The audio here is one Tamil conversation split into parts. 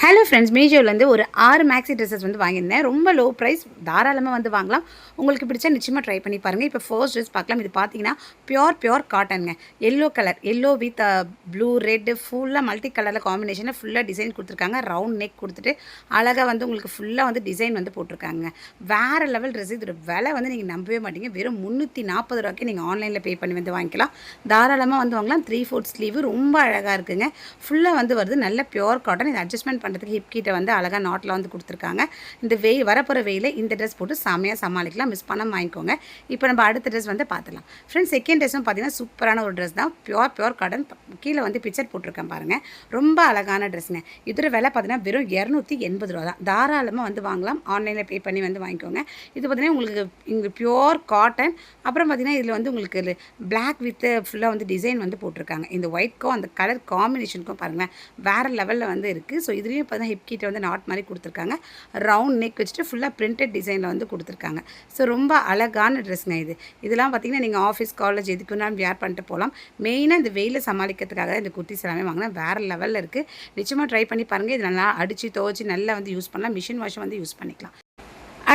ஹலோ ஃப்ரெண்ட்ஸ் மீஷோலேருந்து ஒரு ஆறு மேக்ஸி ட்ரெஸ்ஸஸ் வந்து வாங்கியிருந்தேன். ரொம்ப லோ ப்ரைஸ் தாராளமாக வந்து வாங்கலாம். உங்களுக்கு பிடிச்சா நிச்சயமாக ட்ரை பண்ணி பாருங்கள் இப்போ ஃபர்ஸ்ட் ட்ரெஸ் பார்க்கலாம். இது பார்த்தீங்கன்னா pure pure காட்டனுங்க yellow colour yellow with blue red ஃபுல்லாக மல்டி கலரில் காம்பினேஷனில் ஃபுல்லாக டிசைன் கொடுத்துருக்காங்க. ரவுண்ட் நெக் கொடுத்துட்டு அழகாக வந்து உங்களுக்கு ஃபுல்லாக வந்து டிசைன் வந்து போட்டிருக்காங்க. வேறு லெவல் ட்ரெஸ் இதோட விலை வந்து நீங்கள் நம்பவே மாட்டீங்க. வெறும் முந்நூற்றி நாற்பது ரூபாய்க்கு நீங்கள் ஆன்லைனில் பே பண்ணி வந்து வாங்கிக்கலாம். தாராளமாக வந்து வாங்கலாம். த்ரீ ஃபோர்த் ஸ்லீவு ரொம்ப அழகாக இருக்குங்க. ஃபுல்லாக வந்து வருது. நல்ல பியோர் காட்டன் இது அட்ஜஸ்ட்மெண்ட் பண்ணுறதுக்கு ஹிப் கிட்ட வந்து அழகாக நாட்டில் வந்து கொடுத்துருக்காங்க. இந்த வெயில் வரப்போகிற வெயில இந்த ட்ரெஸ் போட்டு செமையாக சமாளிக்கலாம். மிஸ் பண்ணாம வாங்கிக்கோங்க. இப்போ நம்ம அடுத்த ட்ரெஸ் வந்து பார்த்துலாம் ஃப்ரெண்ட்ஸ் செகண்ட் ட்ரெஸ்ஸும் பார்த்தீங்கன்னா சூப்பரான ஒரு ட்ரெஸ் தான். பியோர் பியோர் காட்டன் கீழே வந்து பிக்சர் போட்டிருக்கேன் பாருங்கள் ரொம்ப அழகான ட்ரெஸ்ஸுங்க இதோட விலை பார்த்தீங்கன்னா வெறும் இரநூத்தி எண்பது ரூபா தான். தாராளமாக வந்து வாங்கலாம். ஆன்லைனில் பே பண்ணி வந்து வாங்கிக்கோங்க. இது பார்த்தீங்கன்னா உங்களுக்கு இங்கே பியோர் காட்டன் அப்புறம் பார்த்தீங்கன்னா இதில் வந்து உங்களுக்கு பிளாக் வித் ஃபுல்லாக வந்து டிசைன் வந்து போட்டிருக்காங்க. இந்த ஒயிட்க்கும் அந்த கலர் காம்பினேஷனுக்கும் பாருங்கள் வேறு லெவலில் வந்து இருக்குது ஸோ இதுலேயும் இப்போ ஹிப் கிட்ட வந்து நாட் மாதிரி கொடுத்துருக்காங்க. ரவுண்ட் நெக் வச்சுட்டு ஃபுல்லாக பிரிண்டட் டிசைனில் வந்து கொடுத்துருக்காங்க. ஸோ ரொம்ப அழகான ட்ரெஸ்ங்க இது. இதெல்லாம் பார்த்தீங்கன்னா நீங்கள் ஆஃபீஸ் காலேஜ் எதுக்கு வேணாலும் வேர் பண்ணிட்டு போகலாம். மெயினாக இந்த வெயிலை சமாளிக்கிறதுக்காக தான் இந்த குர்த்திஸ் எல்லாமே வாங்கினா வேறு லெவலில் இருக்குது நிச்சயமாக ட்ரை பண்ணி பாருங்கள் இது நல்லா அடித்து துவச்சி நல்லா வந்து யூஸ் பண்ணலாம். மிஷின் வாஷ் வந்து யூஸ் பண்ணிக்கலாம்.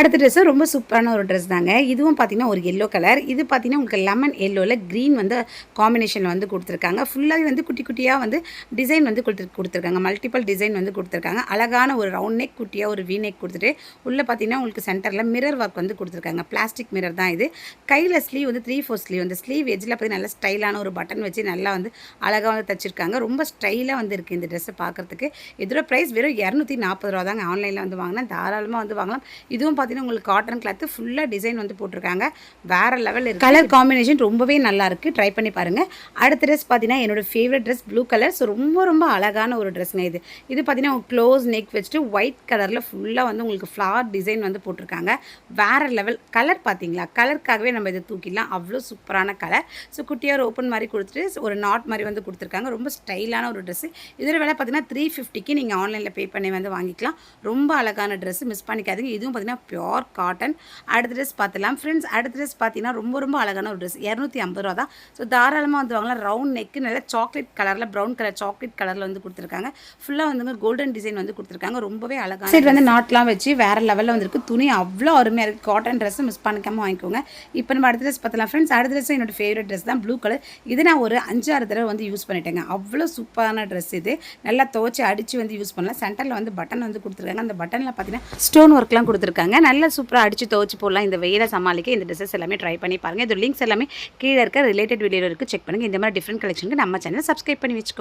அடுத்த ட்ரெஸ்ஸு ரொம்ப சூப்பரான ஒரு ட்ரெஸ் தாங்க. இதுவும் பார்த்தீங்கன்னா ஒரு எல்லோ கலர் இது பார்த்தீங்கன்னா உங்களுக்கு லெமன் எல்லோவில் க்ரீன் வந்து காம்பினேஷனில் வந்து கொடுத்துருக்காங்க. ஃபுல்லாகவே வந்து குட்டி குட்டியாக வந்து டிசைன் வந்து கொடுத்து கொடுத்துருக்காங்க. மல்டிபிள் டிசைன் வந்து கொடுத்துருக்காங்க. அழகான ஒரு ரவுண்ட் நெக் குட்டியாக ஒரு வி நெக் கொடுத்துட்டு உள்ளே பார்த்தீங்கன்னா உங்களுக்கு சென்டரில் மிரர் ஒர்க் வந்து கொடுத்துருக்காங்க. பிளாஸ்டிக் மிரர் தான் இது. கையில் ஸ்லீவ் வந்து த்ரீ ஃபோர் ஸ்லீவ் வந்து ஸ்லீவ் எஜ்ஜில் பார்த்தீங்கன்னா நல்ல ஸ்டைலான ஒரு பட்டன் வச்சு நல்லா வந்து அழகாக வந்து தச்சிருக்காங்க. ரொம்ப ஸ்டைலாக வந்து இருக்குது இந்த ட்ரெஸ்ஸை பார்க்குறதுக்கு இதோட ப்ரைஸ் வெறும் இரநூத்தி நாற்பது ரூபா தாங்க ஆன்லைனில் வந்து வாங்கினா தாராளமாக வந்து வாங்கலாம். இதுவும் பார்த்தீங்கன்னா உங்களுக்கு காட்டன் கிளாத்து ஃபுல்லாக டிசைன் வந்து போட்டிருக்காங்க. வேறு லெவல் இருக்குது கலர் காம்பினேஷன் ரொம்பவே நல்லாயிருக்கு ட்ரை பண்ணி பாருங்கள் அடுத்த ட்ரெஸ் பார்த்தீங்கன்னா என்னோடய favourite dress blue colour so ரொம்ப ரொம்ப அழகான ஒரு ட்ரெஸ்ங்க இது. இது பார்த்தீங்கன்னா க்ளோஸ் நெக் வச்சுட்டு ஒயிட் கலரில் ஃபுல்லாக வந்து உங்களுக்கு ஃப்ளவர் டிசைன் வந்து போட்டிருக்காங்க. வேறு லெவல் கலர் பார்த்தீங்களா கலருக்காகவே நம்ம இதை தூக்கிடலாம். அவ்வளோ சூப்பரான கலர் ஸோ குட்டியாக ஒரு ஓப்பன் மாதிரி கொடுத்துட்டு ஒரு நாட் மாதிரி வந்து கொடுத்துருக்காங்க. ரொம்ப ஸ்டைலான ஒரு ட்ரெஸ்ஸு இதோட விலை பார்த்தீங்கன்னா த்ரீ ஃபிஃப்டிக்கு நீங்கள் ஆன்லைனில் பே பண்ணி வந்து வாங்கிக்கலாம். ரொம்ப அழகான ட்ரெஸ்ஸு மிஸ் பண்ணிக்காதீங்க. இதுவும் பார்த்தீங்கன்னா பியோர் காட்டன் அடுத்த ட்ரெஸ் பார்த்துலாம் ஃப்ரெண்ட்ஸ் அடுத்த ட்ரெஸ் பார்த்தீங்கன்னா ரொம்ப ரொம்ப அழகான ஒரு ட்ரெஸ் இரநூத்தி ஐம்பது ரூபா தான் ஸோ தாராளமாக வந்து வாங்கலாம். ரவுண்ட் நெக்கு நல்ல சாக்லேட் கலரில் ப்ரௌன் கலர் சாக்லேட் கலரில் வந்து கொடுத்துருக்காங்க. ஃபுல்லாக வந்து கோல்டன் டிசைன் வந்து கொடுத்துருக்காங்க. ரொம்பவே அழகான சரி வந்து நாட்லாம் வச்சு வேறு லெவலில் வந்துருக்கு. துணி அவ்வளோ அருமையாக இருக்குது காட்டன் ட்ரெஸ்ஸு மிஸ் பண்ணிக்காமல் வாங்கிக்கோங்க. இப்போ நம்ம அடுத்த ட்ரெஸ் பார்த்தலாம் ஃப்ரெண்ட்ஸ் அடுத்த ட்ரெஸ் என்னோட ஃபேவரட் ட்ரெஸ் தான். ப்ளூ கலர் இது நான் ஒரு அஞ்சாறு தடவை வந்து யூஸ் பண்ணிட்டேங்க. அவ்வளோ சூப்பரான ட்ரெஸ் இது. நல்லா துவச்சி அடித்து வந்து யூஸ் பண்ணலாம். சென்டரில் வந்து பட்டன் வந்து கொடுத்துருக்காங்க. அந்த பட்டனில் பார்த்தீங்கன்னா ஸ்டோன் ஒர்க்லாம் கொடுத்துருக்காங்க. நல்லா சூப்பராக அடித்து துவச்சி போடலாம். இந்த வெயிலை சமாளிக்க இந்த ட்ரெஸ்ஸஸ் எல்லாமே ட்ரை பண்ணி பாருங்கள் இது லிங்க்ஸ் எல்லாமே கீழே இருக்க ரிலேட்டட் வீடியோ இருக்குது செக் பண்ணுங்கள் இந்த மாதிரி டிஃப்ரெண்ட் கலெக்ஷனுக்கு நம்ம சேனல் சப்ஸ்கிரைப் பண்ணி வச்சுக்கோ.